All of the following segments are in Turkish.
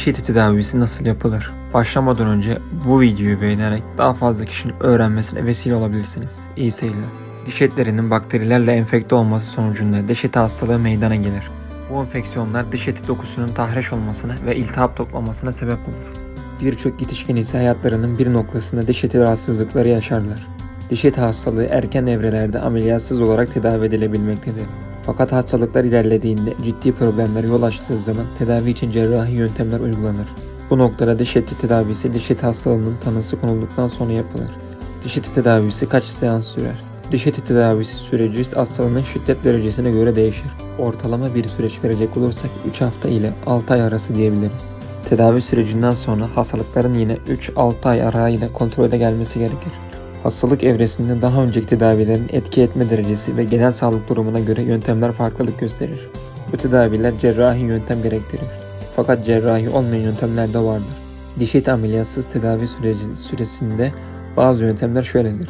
Diş eti tedavisi nasıl yapılır? Başlamadan önce bu videoyu beğenerek daha fazla kişinin öğrenmesine vesile olabilirsiniz. İyi seyirler. Diş etlerinin bakterilerle enfekte olması sonucunda diş eti hastalığı meydana gelir. Bu enfeksiyonlar diş eti dokusunun tahriş olmasına ve iltihap toplamasına sebep olur. Birçok yetişkin ise hayatlarının bir noktasında diş eti rahatsızlıkları yaşarlar. Diş eti hastalığı erken evrelerde ameliyatsız olarak tedavi edilebilmektedir. Fakat hastalıklar ilerlediğinde ciddi problemlere yol açtığı zaman tedavi için cerrahi yöntemler uygulanır. Bu noktada diş eti tedavisi diş eti hastalığının tanısı konulduktan sonra yapılır. Diş eti tedavisi kaç seans sürer? Diş eti tedavisi süreci hastalığın şiddet derecesine göre değişir. Ortalama bir süreç verecek olursak 3 hafta ile 6 ay arası diyebiliriz. Tedavi sürecinden sonra hastalıkların yine 3-6 ay arayla kontrole gelmesi gerekir. Hastalık evresinde daha önceki tedavilerin etki etme derecesi ve genel sağlık durumuna göre yöntemler farklılık gösterir. Bu tedaviler cerrahi yöntem gerektirir. Fakat cerrahi olmayan yöntemler de vardır. Diş eti ameliyatsız tedavi süreci süresinde bazı yöntemler şöyledir.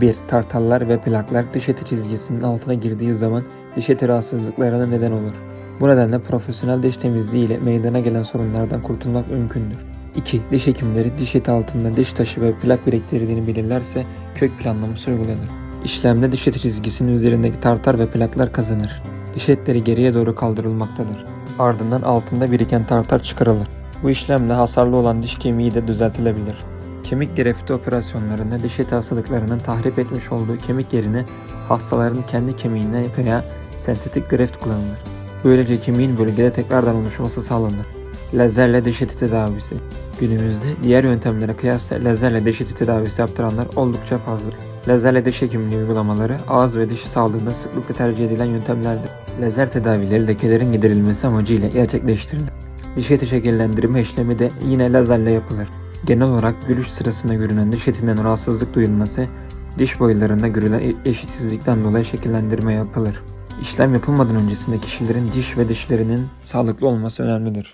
1. Tartallar ve plaklar diş eti çizgisinin altına girdiği zaman diş eti rahatsızlıklarına neden olur. Bu nedenle profesyonel diş temizliği ile meydana gelen sorunlardan kurtulmak mümkündür. 2. Diş hekimleri diş eti altında diş taşı ve plak biriktirdiğini bilirlerse kök planlaması uygulanır. İşlemde diş eti çizgisinin üzerindeki tartar ve plaklar kazanır. Diş etleri geriye doğru kaldırılmaktadır. Ardından altında biriken tartar çıkarılır. Bu işlemle hasarlı olan diş kemiği de düzeltilebilir. Kemik grefti operasyonlarında diş eti hastalıklarının tahrip etmiş olduğu kemik yerine hastaların kendi kemiğine veya sentetik greft kullanılır. Böylece kemiğin bölgede tekrardan oluşması sağlanır. Lazerle diş eti tedavisi. Günümüzde diğer yöntemlere kıyasla lazerle diş eti tedavisi yaptıranlar oldukça fazla. Lazerle diş hekimliği uygulamaları ağız ve diş sağlığında sıklıkla tercih edilen yöntemlerdir. Lazer tedavileri lekelerin giderilmesi amacıyla gerçekleştirilir. Diş eti şekillendirme işlemi de yine lazerle yapılır. Genel olarak gülüş sırasında görünen diş etinden rahatsızlık duyulması, diş boylarında görülen e- eşitsizlikten dolayı şekillendirme yapılır. İşlem yapılmadan öncesinde kişilerin diş ve dişlerinin sağlıklı olması önemlidir.